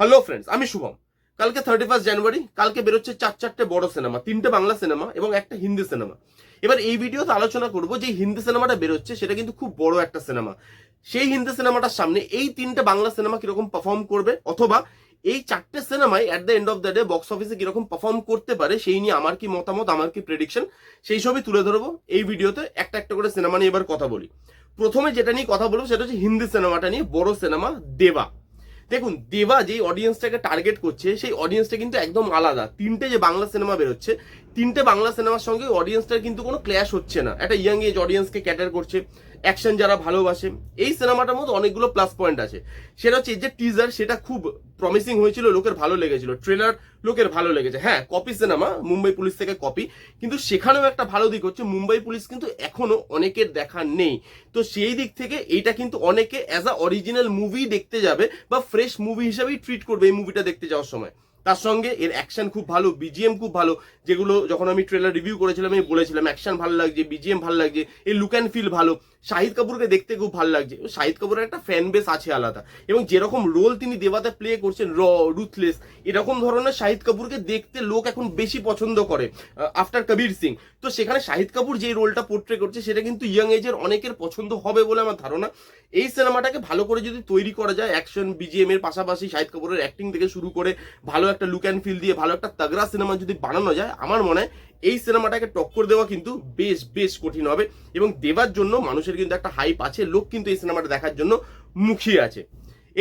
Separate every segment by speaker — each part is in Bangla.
Speaker 1: হ্যালো ফ্রেন্ডস আমি শুভম। কালকে থার্টি ফার্স্ট জানুয়ারি কালকে বেরোচ্ছে চার চারটে বড় সিনেমা তিনটে বাংলা সিনেমা এবং একটা হিন্দি সিনেমা এবার এই ভিডিওতে আলোচনা করব যে হিন্দি সিনেমাটা বেরোচ্ছে, সেটা কিন্তু খুব বড় একটা সিনেমা সেই হিন্দি সিনেমাটার সামনে এই তিনটে বাংলা সিনেমা কীরকম পারফর্ম করবে, অথবা এই চারটে সিনেমায় at the end of the day box অফিসে কীরকম পারফর্ম করতে পারে, সেই নিয়ে আমার কি মতামত, আমার কি প্রেডিকশন সেই সবই তুলে ধরবো এই ভিডিওতে একটা একটা করে সিনেমা নিয়ে এবার কথা বলি। প্রথমে যেটা নিয়ে কথা বলব, সেটা হচ্ছে হিন্দি সিনেমাটা নিয়ে, বড় সিনেমা দেবা। দেখুন, দেবা যেই অডিয়েন্সটাকে টার্গেট করছে, সেই অডিয়েন্সটা কিন্তু একদম আলাদা। তিনটে যে বাংলা সিনেমা বেরোচ্ছে তিনটে বাংলা সিনেমার সঙ্গে অডিয়েন্সটার কিন্তু কোনো ক্ল্যাশ হচ্ছে না। একটা ইয়াং এজ অডিয়েন্সকে ক্যাটার করছে অ্যাকশন যারা ভালোবাসে, এই সিনেমাটার মধ্যে অনেকগুলো প্লাস পয়েন্ট আছে। সেটা হচ্ছে যে টিজার সেটা খুব প্রমিসিং হয়েছিল, লোকের ভালো লেগেছিল। ট্রেলার লোকের ভালো লেগেছে। হ্যাঁ কপি সিনেমা মুম্বাই পুলিশ থেকে কপি কিন্তু সেখানেও একটা ভালো দিক হচ্ছে, মুম্বাই পুলিশ কিন্তু এখনও অনেকের দেখা নেই। তো সেই দিক থেকে এইটা কিন্তু অনেকে অ্যাজ আ অরিজিনাল মুভি দেখতে যাবে বা ফ্রেশ মুভি হিসেবেই ট্রিট করবে এই মুভিটা দেখতে যাওয়ার সময়। তার সঙ্গে এর অ্যাকশন খুব ভালো বিজিএম খুব ভালো। যেগুলো যখন আমি ট্রেলার রিভিউ করেছিলাম, আমি বলেছিলাম অ্যাকশন ভালো লাগছে বিজিএম ভালো লাগছে এই লুক অ্যান্ড ফিল ভালো। শাহিদ কাপুরকে দেখতে খুব ভালো লাগছে। শাহিদ কাপুরের একটা ফ্যান বেস আছে আলাদা। এবং যেরকম রোল তিনি দেবাতে প্লে করছেন র রুথলেস এরকম ধরনের শাহিদ কাপুরকে দেখতে লোক এখন বেশি পছন্দ করে আফটার কবির সিং তো সেখানে শাহিদ কাপুর যে রোলটা পোর্ট্রে করছে, সেটা কিন্তু ইয়াং এজের অনেকের পছন্দ হবে বলে আমার ধারণা। এই সিনেমাটাকে ভালো করে যদি তৈরি করা যায় অ্যাকশন বিজিএম এর পাশাপাশি শাহিদ কাপুরের অ্যাক্টিং থেকে শুরু করে ভালো একটা লুক অ্যান্ড ফিল দিয়ে ভালো একটা তাগড়া সিনেমা যদি বানানো যায়, আমার মনে হয় এই সিনেমাটাকে টক্কর দেওয়া কিন্তু বেশ বেশ কঠিন হবে এবং দেবার জন্য মানুষের কিন্তু একটা হাইপ আছে, লোক কিন্তু এই সিনেমাটা দেখার জন্য মুখিয়ে আছে।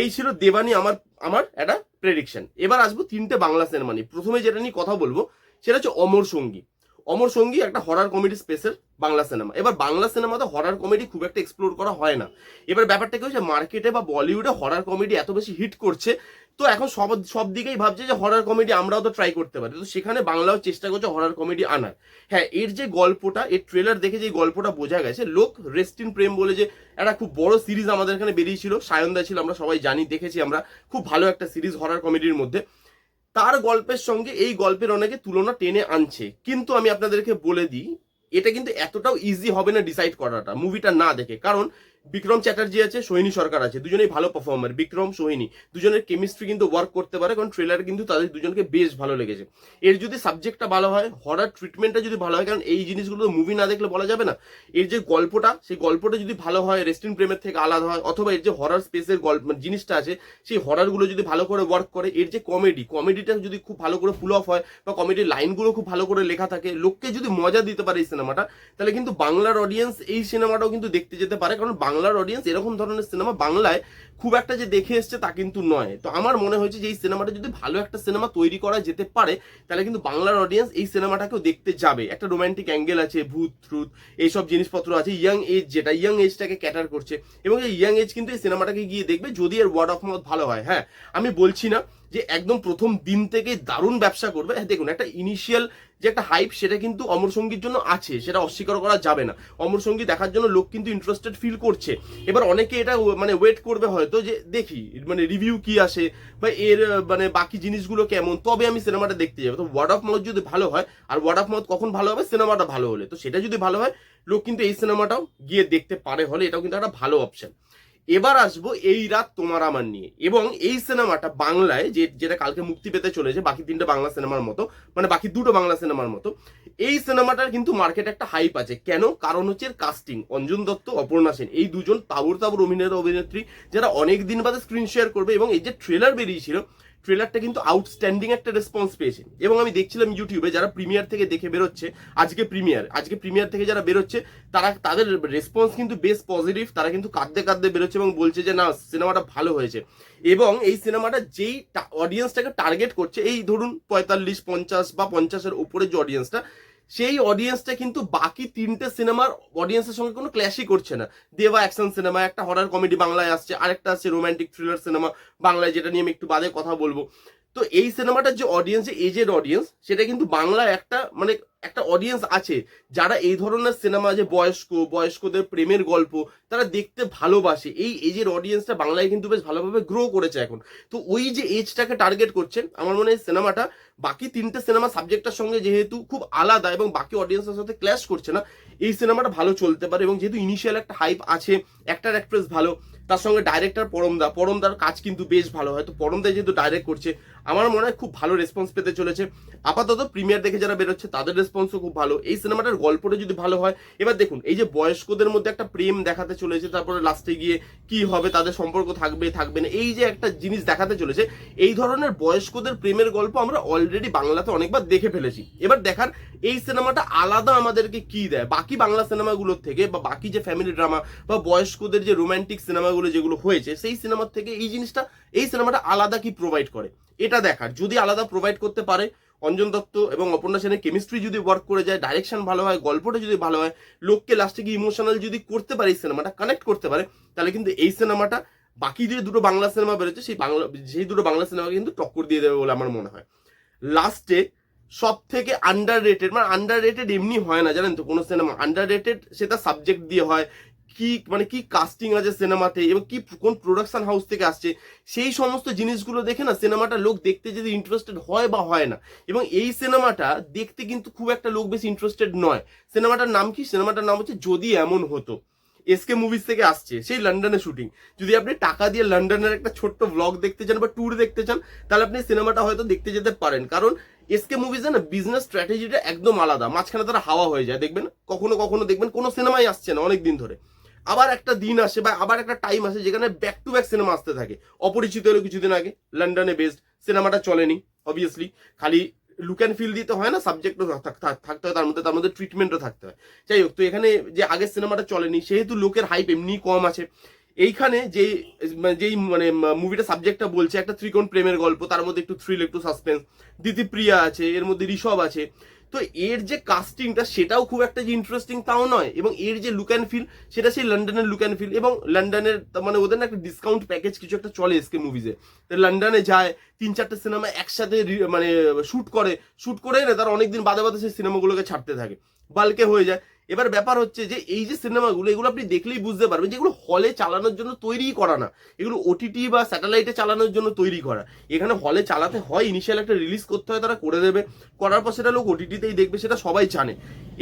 Speaker 1: এই ছিল দেবানি আমার আমার একটা প্রেডিকশন এবার আসব তিনটে বাংলা সিনেমা নিয়ে। প্রথমে যেটা নিয়ে কথা বলব, সেটা হচ্ছে অমর সঙ্গী। অমর সঙ্গী একটা হরার কমেডি স্পেসের বাংলা সিনেমা এবার বাংলা সিনেমাতে হরার কমেডি খুব একটা এক্সপ্লোর করা হয় না। এবার ব্যাপারটা কি হচ্ছে মার্কেটে বা বলিউডে হরার কমেডি এত বেশি হিট করছে তো এখন সব সব দিকেই ভাবছে যে হরার কমেডি আমরাও তো ট্রাই করতে পারি। তো সেখানে বাংলাও চেষ্টা করছে হরার কমেডি আনার। হ্যাঁ এর যে গল্পটা, এর ট্রেলার দেখে যে গল্পটা বোঝা গেছে, লোক রেস্টিন প্রেম বলে যে একটা খুব বড় সিরিজ আমাদের এখানে বেরিয়েছিল, সায়নদা ছিল, আমরা সবাই জানি, দেখেছি আমরা, খুব ভালো একটা সিরিজ হরার কমেডির মধ্যে। তার গল্পের সঙ্গে এই গল্পের অনেকে তুলনা টেনে আনছে। কিন্তু আমি আপনাদেরকে বলে দিই, এটা কিন্তু এতটাও ইজি হবে না ডিসাইড করাটা মুভিটা না দেখে। কারণ বিক্রম চ্যাটার্জি আছে, সোহিনী সরকার আছে। দুজনেই ভালো পারফর্মার বিক্রম, সোহিনী। দুজনের কেমিস্ট্রি কিন্তু ওয়ার্ক করতে পারে, কারণ ট্রেলার কিন্তু তাদের দুজনকে বেশ ভালো লেগেছে। এর যদি সাবজেক্টটা ভালো হয় হরার ট্রিটমেন্টটা যদি ভালো হয়, কারণ এই জিনিসগুলো তো মুভি না দেখলে বলা যাবে না। এর যে গল্পটা, সেই গল্পটা যদি ভালো হয় রেস্টিন প্রেমের থেকে আলাদা হয়, অথবা এর যে হরার স্পেসের গল্প মানে জিনিসটা আছে, সেই হরারগুলো যদি ভালো করে ওয়ার্ক করে, এর যে কমেডি কমেডিটা যদি খুব ভালো করে ফুল অফ হয়, বা কমেডির লাইনগুলো খুব ভালো করে লেখা থাকে, লোককে যদি মজা দিতে পারে এই সিনেমাটা তাহলে কিন্তু বাংলার অডিয়েন্স এই সিনেমাটাও কিন্তু দেখতে যেতে পারে, কারণ বাংলার অডিয়েন্স এরকম ধরনের সিনেমা বাংলায় খুব একটা যে দেখে এসছে তা কিন্তু নয়। তো আমার মনে হয়েছে যে এই সিনেমাটা যদি ভালো একটা সিনেমা তৈরি করা যেতে পারে, তাহলে কিন্তু বাংলার অডিয়েন্স এই সিনেমাটাকেও দেখতে যাবে। একটা রোম্যান্টিক অ্যাঙ্গেল আছে, ভূত ট্রুথ এইসব জিনিসপত্র আছে ইয়াং এজ যেটা ইয়াং এজটাকে ক্যাটার করছে। এবং এই ইয়াং এজ কিন্তু এই সিনেমাটাকে গিয়ে দেখবে যদি এর ওয়ার্ড অফ মাউথ ভালো হয়। হ্যাঁ আমি বলছি না যে একদম প্রথম দিন থেকে দারুণ ব্যবসা করবে। হ্যাঁ দেখুন, একটা ইনিশিয়াল যে একটা হাইপ সেটা কিন্তু অমর সঙ্গীর জন্য আছে, সেটা অস্বীকার করা যাবে না। অমর সঙ্গী দেখার জন্য লোক কিন্তু ইন্টারেস্টেড ফিল করছে। এবার অনেকে এটা মানে ওয়েট করবে হয়তো যে, দেখি মানে রিভিউ কি আসে বা এর মানে বাকি জিনিসগুলো কেমন? তবে আমি সিনেমাটা দেখতে যাব। তো ওয়ার্ড অফ মাউথ যদি ভালো হয়, আর ওয়ার্ড অফ মাউথ কখন ভালো হবে? সিনেমাটা ভালো হলে। তো সেটা যদি ভালো হয়, লোক কিন্তু এই সিনেমাটাও গিয়ে দেখতে পারে হলে এটাও কিন্তু একটা ভালো অপশন এবার আসব এই রাত তোমার আমার নিয়ে। এবং এই সিনেমাটা বাংলায় যে যেটা কালকে মুক্তি পেতে চলেছে, বাকি তিনটা বাংলা সিনেমার মতো মানে বাকি দুটো বাংলা সিনেমার মতো, এই সিনেমাটার কিন্তু মার্কেটে একটা হাইপ আছে। কেন? কারণ হচ্ছে কাস্টিং অঞ্জন দত্ত, অপর্ণা সেন। এই দুজন তাবর তাবর অভিনেতা, অভিনেত্রী, যারা অনেক দিন বাদে স্ক্রিন শেয়ার করবে এবং এই যে ট্রেলার বেরিয়েছিল ট্রেলারটা কিন্তু আউটস্ট্যান্ডিং একটা রেসপন্স পেয়েছে। এবং আমি দেখছিলাম ইউটিউবে যারা প্রিমিয়ার থেকে দেখে বেরোচ্ছে, আজকে প্রিমিয়ার আজকে প্রিমিয়ার থেকে যারা বেরোচ্ছে, তারা তাদের রেসপন্স কিন্তু বেশ পজিটিভ তারা কিন্তু কাঁদতে কাঁদতে বেরোচ্ছে এবং বলছে যে, না, সিনেমাটা ভালো হয়েছে। এবং এই সিনেমাটা যেই অডিয়েন্সটাকে টার্গেট করছে, এই ধরুন পঁয়তাল্লিশ, পঞ্চাশ বা পঞ্চাশের উপরে যে অডিয়েন্সটা সেই অডিয়েন্সটা কিন্তু বাকি তিনটে সিনেমার অডিয়েন্সের সঙ্গে কোনো ক্ল্যাশই করছে না। দেবা অ্যাকশন সিনেমা একটা হরার কমেডি বাংলায় আসছে, আরেকটা আছে রোম্যান্টিক থ্রিলার সিনেমা বাংলায়, যেটা নিয়ে আমি একটু বাদে কথা বলব। তো এই সিনেমাটার যে অডিয়েন্স যে এজের অডিয়েন্স সেটা কিন্তু বাংলায় একটা মানে একটা অডিয়েন্স আছে যারা এই ধরনের সিনেমা, যে বয়স্ক, বয়স্কদের প্রেমের গল্প, তারা দেখতে ভালোবাসে। এই এজের অডিয়েন্সটা বাংলায় কিন্তু বেশ ভালোভাবে গ্রো করেছে এখন। তো ওই যে এজটাকে টার্গেট করছেন, আমার মনে হয় সিনেমাটা, বাকি তিনটে সিনেমা সাবজেক্টটার সঙ্গে যেহেতু খুব আলাদা এবং বাকি অডিয়েন্সের সাথে ক্ল্যাশ করছে না, এই সিনেমাটা ভালো চলতে পারে এবং যেহেতু ইনিশিয়াল একটা হাইপ আছে অ্যাক্টার অ্যাক্ট্রেস ভালো, তার সঙ্গে ডাইরেক্টর পরমদা, পরমদার কাজ কিন্তু বেশ ভালো হয়। তো পরমদা যেহেতু ডাইরেক্ট করছে আমার মনে হয় খুব ভালো রেসপন্স পেতে চলেছে। আপাতত প্রিমিয়ার দেখে যারা বেরোচ্ছে, তাদের রেসপন্সও খুব ভালো। এই সিনেমাটার গল্পটা যদি ভালো হয়, এবার দেখুন, এই যে বয়স্কদের মধ্যে একটা প্রেম দেখাতে চলেছে, তারপরে লাস্টে গিয়ে কি হবে, তাদের সম্পর্ক থাকবে থাকবে না, এই যে একটা জিনিস দেখাতে চলেছে, এই ধরনের বয়স্কদের প্রেমের গল্প আমরা অলরেডি বাংলাতে অনেকবার দেখে ফেলেছি। এবার দেখার, এই সিনেমাটা আলাদা আমাদেরকে কি দেয়? বাকি বাংলা সিনেমাগুলোর থেকে, বা বাকি যে ফ্যামিলি ড্রামা বা বয়স্কদের যে রোম্যান্টিক সিনেমাগুলো যেগুলো হয়েছে, সেই সিনেমার থেকে এই জিনিসটা, এই সিনেমাটা আলাদা কি প্রোভাইড করে? এটা দেখার। যদি আলাদা প্রোভাইড করতে পারে, অঞ্জন দত্ত এবং অপর্ণা সেনের কেমিস্ট্রি যদি ওয়ার্ক করে যায় ডাইরেকশন ভালো হয়, গল্পটা যদি ভালো হয়, লোককে লাস্টে গিয়ে ইমোশনাল যদি করতে পারে এই সিনেমাটা কানেক্ট করতে পারে, তাহলে কিন্তু এই সিনেমাটা বাকি যে দুটো বাংলা সিনেমা বেরোচ্ছে, সেই বাংলা, সেই দুটো বাংলা সিনেমাকে কিন্তু টক্কর দিয়ে দেবে বলে আমার মনে হয়। লাস্টে সব থেকে আন্ডার রেটেড মানে আন্ডার রেটেড এমনি হয় না, জানেন তো, কোনো সিনেমা আন্ডার রেটেড সেটা সাবজেক্ট দিয়ে হয় কি মানে কি কাস্টিং আছে সিনেমাতে এবং কি কোন প্রোডাকশন হাউস থেকে আসছে, সেই সমস্ত জিনিসগুলো দেখে না সিনেমাটা লোক দেখতে যদি ইন্টারেস্টেড হয় বা হয় না। এবং এই সিনেমাটা দেখতে কিন্তু খুব একটা লোক বেশি ইন্টারেস্টেড নয়। সিনেমাটার নাম কি? সিনেমাটার নাম হচ্ছে যদি এমন হতো। এসকে মুভিজ থেকে আসছে, সেই লন্ডনে শুটিং যদি আপনি টাকা দিয়ে লন্ডনের একটা ছোট্ট ব্লগ দেখতে চান বা ট্যুর দেখতে চান, তাহলে আপনি সিনেমাটা হয়তো দেখতে যেতে পারেন। কারণ এসকে মুভিজে না বিজনেস স্ট্র্যাটেজিটা একদম আলাদা। মাঝখানে তারা হাওয়া হয়ে যায়, দেখবেন? কখনো কখনো দেখবেন কোনো সিনেমাই আসছে না অনেক দিন ধরে। আবার একটা দিন আসে বা আবার একটা টাইম আসে যেখানে ব্যাক টু ব্যাক সিনেমা আসতে থাকে। অপরিচিত হলো কিছুদিন আগে লন্ডনে বেসড সিনেমাটা চলেনি অবভিয়াসলি খালি লুক অ্যান্ড ফিল দিতে হয় না সাবজেক্টও থাকতে হয়, তার মধ্যে তার মধ্যে ট্রিটমেন্টও থাকতে হয়। যাই হোক, তো এখানে যে আগের সিনেমাটা চলেনি, সেহেতু লোকের হাইপ এমনি কম আছে। এইখানে যে মানে যেই মানে মুভিটা সাবজেক্টটা বলছে, একটা ত্রিকোণ প্রেমের গল্প, তার মধ্যে একটু থ্রিল একটু সাসপেন্স দিতিপ্রিয়া আছে, এর মধ্যে ঋষভ আছে। তো এর যে কাস্টিংটা সেটাও খুব একটা যে ইন্টারেস্টিং তাও নয় এবং এর যে লুক অ্যান্ড ফিল সেটা সেই লন্ডনের লুক অ্যান্ড ফিল এবং লন্ডনের মানে ওদের না একটা ডিসকাউন্ট প্যাকেজ কিছু একটা চলে এসকে মুভিজে তো লন্ডনে যায়, তিন চারটে সিনেমা একসাথে মানে শ্যুট করে শ্যুট করে না, তারা অনেকদিন বাদে বাদে সেই সিনেমাগুলোকে ছাড়তে থাকে। বালকে হয়ে যায়। এবার ব্যাপার হচ্ছে যে এই যে সিনেমাগুলো, এগুলো আপনি দেখলেই বুঝতে পারবেন যেগুলো হলে চালানোর জন্য তৈরিই করা না। এগুলো ওটিটি বা স্যাটেলাইটে চালানোর জন্য তৈরি করা। এখানে হলে চালাতে হয় ইনিশিয়াল একটা রিলিজ করতে হয়, তারা করে দেবে। করার পর সেটা লোক ওটিটিতেই দেখবে, সেটা সবাই জানে।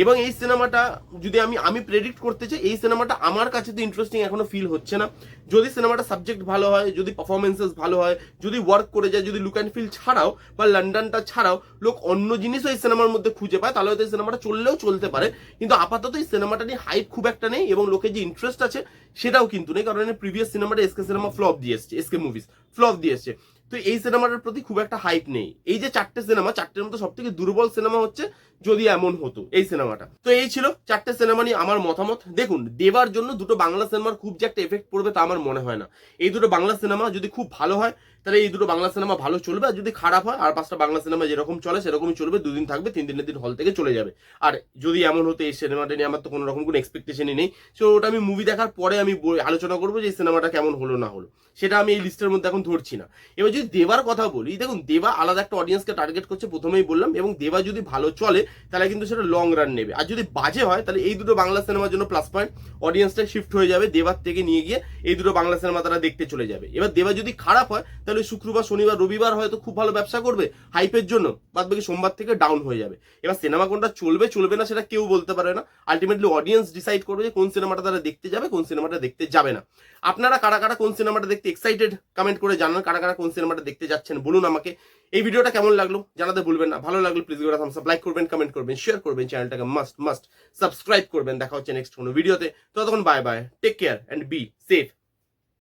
Speaker 1: এবং এই সিনেমাটা, যদি আমি আমি প্রেডিক্ট করতে চাই, এই সিনেমাটা আমার কাছে তো ইন্টারেস্টিং এখনও ফিল হচ্ছে না। যদি সিনেমাটা সাবজেক্ট ভালো হয়, যদি পারফরমেন্সেস ভালো হয়, যদি ওয়ার্ক করে যায়, যদি লুক অ্যান্ড ফিল ছাড়াও বা লন্ডনটা ছাড়াও, লোক অন্য জিনিসও এই সিনেমার মধ্যে খুঁজে পায়, তাহলে হয়তো এই সিনেমাটা চললেও চলতে পারে। কিন্তু আপাতত এই সিনেমাটা নিয়ে হাইপ খুব একটা নেই এবং লোকের যে ইন্টারেস্ট আছে সেটাও কিন্তু নেই, কারণ প্রিভিয়াস সিনেমাটা এসকে সিনেমা ফ্লপ দিয়ে এসছে এসকে মুভিজ ফ্লপ দিয়ে এসছে। তো এই সিনেমাটার প্রতি খুব একটা হাইপ নেই। এই যে চারটে সিনেমা, চারটের মধ্যে সব থেকে দুর্বল সিনেমা হচ্ছে যদি এমন হতো এই সিনেমাটা। তো এই ছিল চারটে সিনেমা নিয়ে আমার মতামত। দেখুন দেবার জন্য দুটো বাংলা সিনেমার খুব যে একটা এফেক্ট পড়বে তা আমার মনে হয় না। এই দুটো বাংলা সিনেমা যদি খুব ভালো হয়, তাহলে এই দুটো বাংলা সিনেমা ভালো চলবে। আর যদি খারাপ হয়, আর পাঁচটা বাংলা সিনেমা যেরকম চলে, সেরকমই চলবে। দুদিন থাকবে, তিন দিনের দিন হল থেকে চলে যাবে। আর যদি এমন হতো, এই সিনেমাটা নিয়ে আমার তো কোনো রকম কোনো এক্সপেকটেশনই নেই। সো ওটা আমি মুভি দেখার পরে আমি আলোচনা করব যে এই সিনেমাটা কেমন হলো, না হলো। সেটা আমি এই লিস্টের মধ্যে এখন ধরছি না। এবার যদি দেবার কথা বলি, দেখুন, দেবা আলাদা একটা অডিয়েন্সকে টার্গেট করছে, প্রথমেই বললাম, এবং দেবা যদি ভালো চলে, তাহলে কিন্তু সেটা লং রান নেবে। আর যদি বাজে হয়, তাহলে এই দুটো বাংলা সিনেমার জন্য প্লাস পয়েন্ট অডিয়েন্সটা শিফট হয়ে যাবে, দেবার থেকে নিয়ে গিয়ে এই দুটো বাংলা সিনেমা তারা দেখতে চলে যাবে। এবার দেবা যদি খারাপ হয়, তাহলে শুক্রবার, শনিবার, রবিবার হয়তো খুব ভালো ব্যবসা করবে হাইপের জন্য, বাদ বাকি সোমবার থেকে ডাউন হয়ে যাবে। এবার সিনেমা কোনটা চলবে চলবে না, সেটা কেউ বলতে পারে না। আলটিমেটলি অডিয়েন্স ডিসাইড করবে যে কোন সিনেমাটা তারা দেখতে যাবে, কোন সিনেমাটা দেখতে যাবে না। আপনারা কারা কারা কোন সিনেমাটা দেখতে এক্সাইটেড কমেন্ট করে জানান, কারা কারা কোন সিনেমাটা দেখতে যাচ্ছেন, বলুন আমাকে। এই ভিডিওটা কেমন লাগল জানাতে ভুলবেন না। ভালো লাগল প্লিজ গোটা থামস লাইক করবেন কমেন্ট করবেন শেয়ার করবেন চ্যানেলটাকে মাস্ট মাস্ট সাবস্ক্রাইব করবেন। দেখা হচ্ছে নেক্সট কোনো ভিডিওতে। ততক্ষণ bye bye take care and be safe